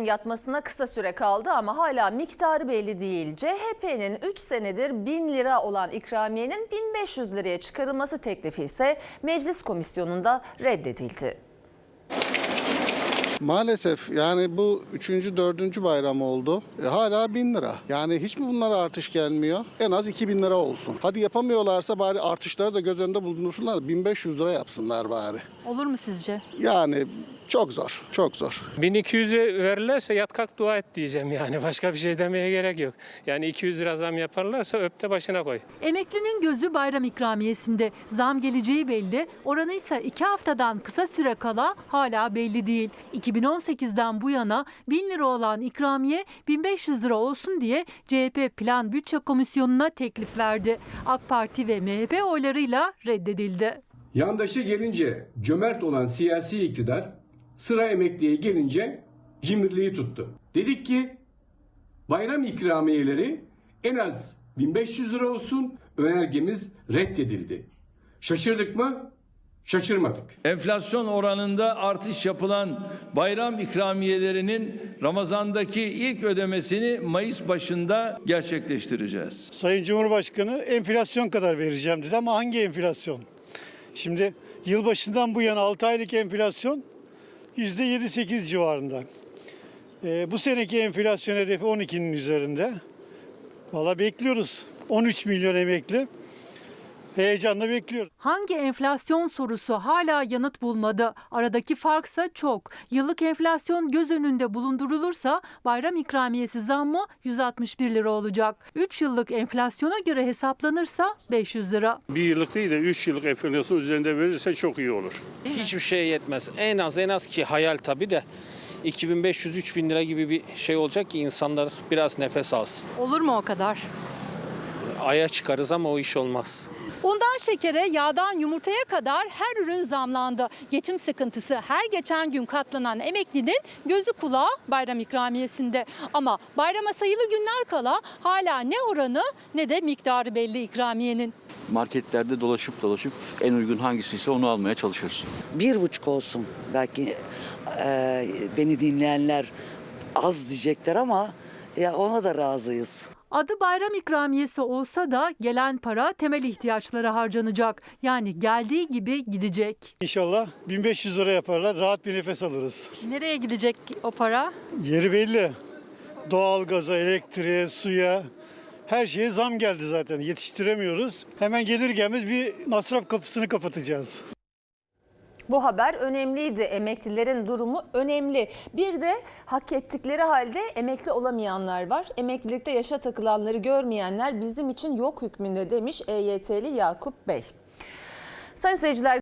Yatmasına kısa süre kaldı ama hala miktarı belli değil. CHP'nin 3 senedir 1000 lira olan ikramiyenin 1500 liraya çıkarılması teklifi ise meclis komisyonunda reddedildi. Maalesef yani bu üçüncü, dördüncü bayram oldu. E, hala bin lira. Yani hiç mi bunlara artış gelmiyor? En az 2000 lira olsun. Hadi yapamıyorlarsa bari artışları da göz önünde bulundursunlar. 1500 lira yapsınlar bari. Olur mu sizce? Yani çok zor, çok zor. 1200'e verirlerse yat kalk dua et diyeceğim yani. Başka bir şey demeye gerek yok. Yani 200 lira zam yaparlarsa öp de başına koy. Emeklinin gözü bayram ikramiyesinde. Zam geleceği belli. Oranı ise 2 haftadan kısa süre kala hala belli değil. 2018'den bu yana 1000 lira olan ikramiye 1500 lira olsun diye CHP Plan Bütçe Komisyonu'na teklif verdi. AK Parti ve MHP oylarıyla reddedildi. Yandaşa gelince cömert olan siyasi iktidar sıra emekliye gelince cimriliği tuttu. Dedik ki bayram ikramiyeleri en az 1500 lira olsun önergemiz reddedildi. Şaşırdık mı? Şaşırmadık. Enflasyon oranında artış yapılan bayram ikramiyelerinin Ramazan'daki ilk ödemesini Mayıs başında gerçekleştireceğiz. Sayın Cumhurbaşkanı enflasyon kadar vereceğim dedi ama hangi enflasyon? Şimdi yılbaşından bu yana 6 aylık enflasyon %7-8 civarında. Ee, bu seneki enflasyon hedefi 12'nin üzerinde. Valla bekliyoruz. 13 milyon emekli. Heyecanla bekliyoruz. Hangi enflasyon sorusu hala yanıt bulmadı. Aradaki farksa çok. Yıllık enflasyon göz önünde bulundurulursa bayram ikramiyesi zammı 161 lira olacak. 3 yıllık enflasyona göre hesaplanırsa 500 lira. bir yıllık değil de 3 yıllık enflasyon üzerinde verirse çok iyi olur. Hiçbir şeye yetmez. En az en az ki hayal tabii de 2500-3000 lira gibi bir şey olacak ki insanlar biraz nefes alsın. Olur mu o kadar? Aya çıkarız ama o iş olmaz. Undan şekere, yağdan yumurtaya kadar her ürün zamlandı. Geçim sıkıntısı her geçen gün katlanan emeklinin gözü kulağı bayram ikramiyesinde. Ama bayrama sayılı günler kala hala ne oranı ne de miktarı belli ikramiyenin. marketlerde dolaşıp dolaşıp en uygun hangisiyse onu almaya çalışıyoruz. bir buçuk olsun. Belki e, beni dinleyenler az diyecekler ama ya ona da razıyız. Adı bayram ikramiyesi olsa da gelen para temel ihtiyaçlara harcanacak. Yani geldiği gibi gidecek. İnşallah 1500 lira yaparlar. Rahat bir nefes alırız. Nereye gidecek o para? Yeri belli. Doğalgaza, elektriğe, suya her şeye zam geldi zaten. Yetiştiremiyoruz. Hemen gelir gelmez bir masraf kapısını kapatacağız. Bu haber önemliydi. Emeklilerin durumu önemli. Bir de hak ettikleri halde emekli olamayanlar var. Emeklilikte yaşa takılanları görmeyenler bizim için yok hükmünde demiş EYT'li Yakup Bey. Sayın seyirciler